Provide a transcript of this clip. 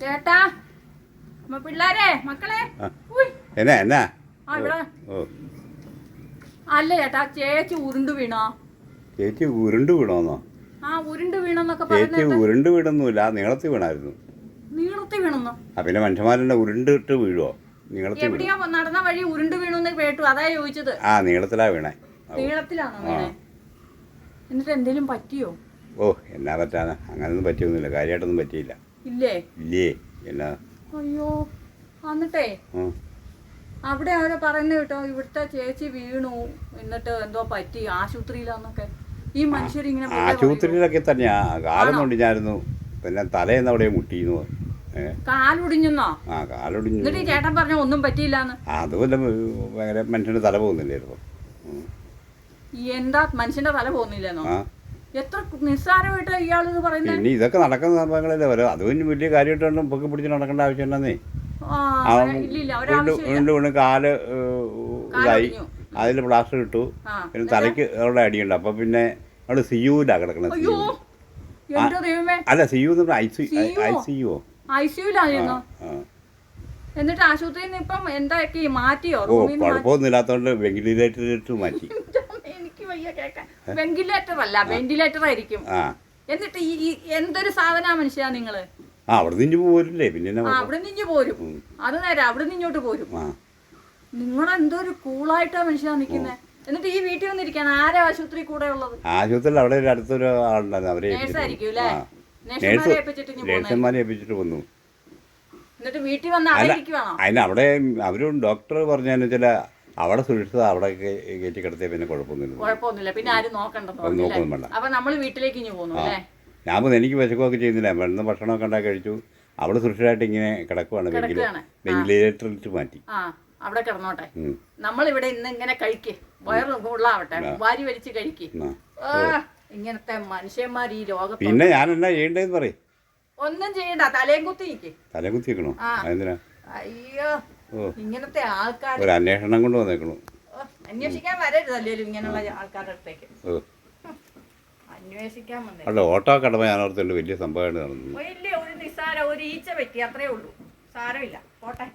ചേട്ടാ പിള്ളാരെ മക്കളെ. എന്നാ എന്നാ? അല്ല ചേട്ടാ ചേച്ചി ഉരുണ്ടു വീണോ? ചേച്ചി ഉരുണ്ടു വീണോന്നോ? ആ ഉരുണ്ടു വീണെന്നൊക്കെ ചേച്ചി ഉരുണ്ടു വീണൊന്നുമില്ല നീളത്തിൽ വീണായിരുന്നു. നീളത്തി വീണെന്നോ? ആ പിന്നെ മനുഷ്യന്മാരുടെ ഉരുണ്ടിട്ട് വീഴുവോ? നീളത്തിൽ എവിടെയാ നടന്ന വഴി ഉരുണ്ടു വീണു കേട്ടു അതാ ചോദിച്ചത്. ആ നീളത്തിലാ വീണേ. നീളത്തിലാണോ വീണേ? എന്നിട്ട് എന്തേലും പറ്റിയോ? ഓ എന്നാ പറ്റാന്ന്. അങ്ങനൊന്നും പറ്റിയൊന്നുമില്ല. കാര്യമായിട്ടൊന്നും പറ്റിയില്ല. ഇല്ലേ? ഇല്ലേ? എന്നാ? അയ്യോ എന്നിട്ടേ ഉം. അവിടെ അവരെ പറയുന്ന കേട്ടോ ഇവിടുത്തെ ചേച്ചി വീണു. എന്നിട്ട് എന്തോ പറ്റി ആശുപത്രിയിലാന്നൊക്കെ. ഈ മനുഷ്യരിങ്ങനെ ഇങ്ങനെ പറയുമോ? ആശുപത്രിയിലൊക്കെ തന്നെയാ. കാലം കൊണ്ടിഞ്ഞായിരുന്നു പിന്നെ തലേന്ന് അവിടെ മുട്ടിയിരുന്നു. ഏ? കാലൊടിഞ്ഞെന്നോ? ആ കാലൊടിഞ്ഞു. എന്നിട്ട് ഈ ചേട്ടൻ പറഞ്ഞു ഒന്നും പറ്റിയില്ലാന്ന്. അതുമല്ല ഭയങ്കര മനുഷ്യന്റെ തല പോകുന്നില്ലായിരുന്നു എന്താ മനുഷ്യന്റെ തല പോകുന്നില്ലെന്നോ? ആ. എത്ര നിസ്സാരമായിട്ട് ഇയാൾ ഇത് പറയുന്നത് ഇതൊക്കെ നടക്കുന്ന സംഭവങ്ങളല്ലേ ഓരോ. അതും വലിയ കാര്യമായിട്ടൊന്നും പൊക്കി പിടിച്ച് നടക്കേണ്ട ആവശ്യമുണ്ടെന്നേ വീണ്ടും കാൽ ഇതായി. അതിൽ പ്ലാസ്റ്റർ ഇട്ടു. പിന്നെ തലയ്ക്ക് അവിടെ അടിയുണ്ട്. അപ്പൊ പിന്നെ അവിടെ സിയുവിലാ കിടക്കണത്. അല്ല സിയു എന്ന് പറഞ്ഞാൽ I C CU? I C U സിയുലായിരുന്നു എന്നിട്ട് ആശുപത്രിയിൽ നിന്ന് ഇപ്പം എന്താക്കി? മാറ്റിയോ? ഓ കുഴപ്പമൊന്നും ഇല്ലാത്തതുകൊണ്ട് വെന്റിലേറ്ററിലിട്ട് മാറ്റി. വെന്റിലേറ്റർ അല്ല വെന്റിലേറ്റർ ആയിരിക്കും ആ. എന്നിട്ട് ഈ എന്തൊരു സാധനാ മനുഷ്യാ നിങ്ങൾ? ആ അവിടെ നിന്ന് പോരില്ലേ പിന്നെ അവിടെ നിന്ന് പോരും. അത് നേരെ അവിടെ നിന്നോട്ട് പോരും. നിങ്ങൾ എന്തൊരു കൂളായിട്ടാ മനുഷ്യാ നിൽക്കുന്നത് എന്നിട്ട് ഈ വീട്ടിൽ വന്നിരിക്കാണ്. ആരാ ആശുപത്രി കൂടെ ഉള്ളത്? ആശുപത്രിയിൽ അവിടെ അടുത്തൊരു ആളുണ്ടായിരുന്നു അവരെ. നേഴ്സുമാരെ ഏൽപ്പിച്ചിട്ട് വന്നു. എന്നിട്ട് വീട്ടിൽ വന്ന് അതിന് അവിടെ അവരും ഡോക്ടർ പറഞ്ഞാൽ വെച്ചാൽ അവിടെ സുരക്ഷിത അവിടെ കയറ്റി കിടത്തിയ പിന്നെ കുഴപ്പമൊന്നുമില്ല. കുഴപ്പമൊന്നുമില്ല. പിന്നെ ആരും നോക്കണ്ടെന്ന് അത് നോക്കൊന്നും വേണ്ട. അപ്പൊ നമ്മൾ വീട്ടിലേക്ക് ഇനി പോകുന്നു അല്ലേ? ഞാൻ പറഞ്ഞു എനിക്ക് വിശക്കുമൊക്കെ ചെയ്യുന്നില്ല. വെള്ളം ഭക്ഷണമൊക്കെ ഉണ്ടാക്കി കഴിച്ചു. അവിടെ സുരക്ഷിതമായിട്ട് ഇങ്ങനെ കിടക്കുവാണ് വെന്റിലേറ്ററിൽ മാറ്റി. അവിടെ കിടന്നോട്ടെ. നമ്മൾ ഇവിടെ ഇന്ന് ഇങ്ങനെ കഴിക്ക്. വയറ് ഉള്ളാവട്ടെ. വാരി വലിച്ച് കഴിക്ക്. ഇങ്ങനത്തെ മനുഷ്യന്മാർ ഈ രോഗം പിന്നെ ഞാൻ എന്നാ ചെയ്യണ്ടേന്ന് പറയും. ഒന്നും ചെയ്യണ്ട. തലയും കുത്തി തലയും കുത്തിക്കണോ അയ്യോ. ഇങ്ങനത്തെ ആൾക്കാർ ഒരു അന്വേഷണം കൊണ്ട് വന്നേക്കണു. അന്വേഷിക്കാൻ വരരുതല്ലേലും ഇങ്ങനെയുള്ള ആൾക്കാരുടെ അടുത്തേക്ക്. അന്വേഷിക്കാൻ വന്നേ അവിടെ ഓട്ടോ കടമ ഞാൻ ഓർത്തുണ്ട് വലിയ സംഭവമായിട്ട് നടന്നു. വലിയ ഒരു നിസ്സാര ഒരു ഈച്ച പറ്റി അത്രേ ഉള്ളൂ. സാരമില്ല. പോട്ടെ.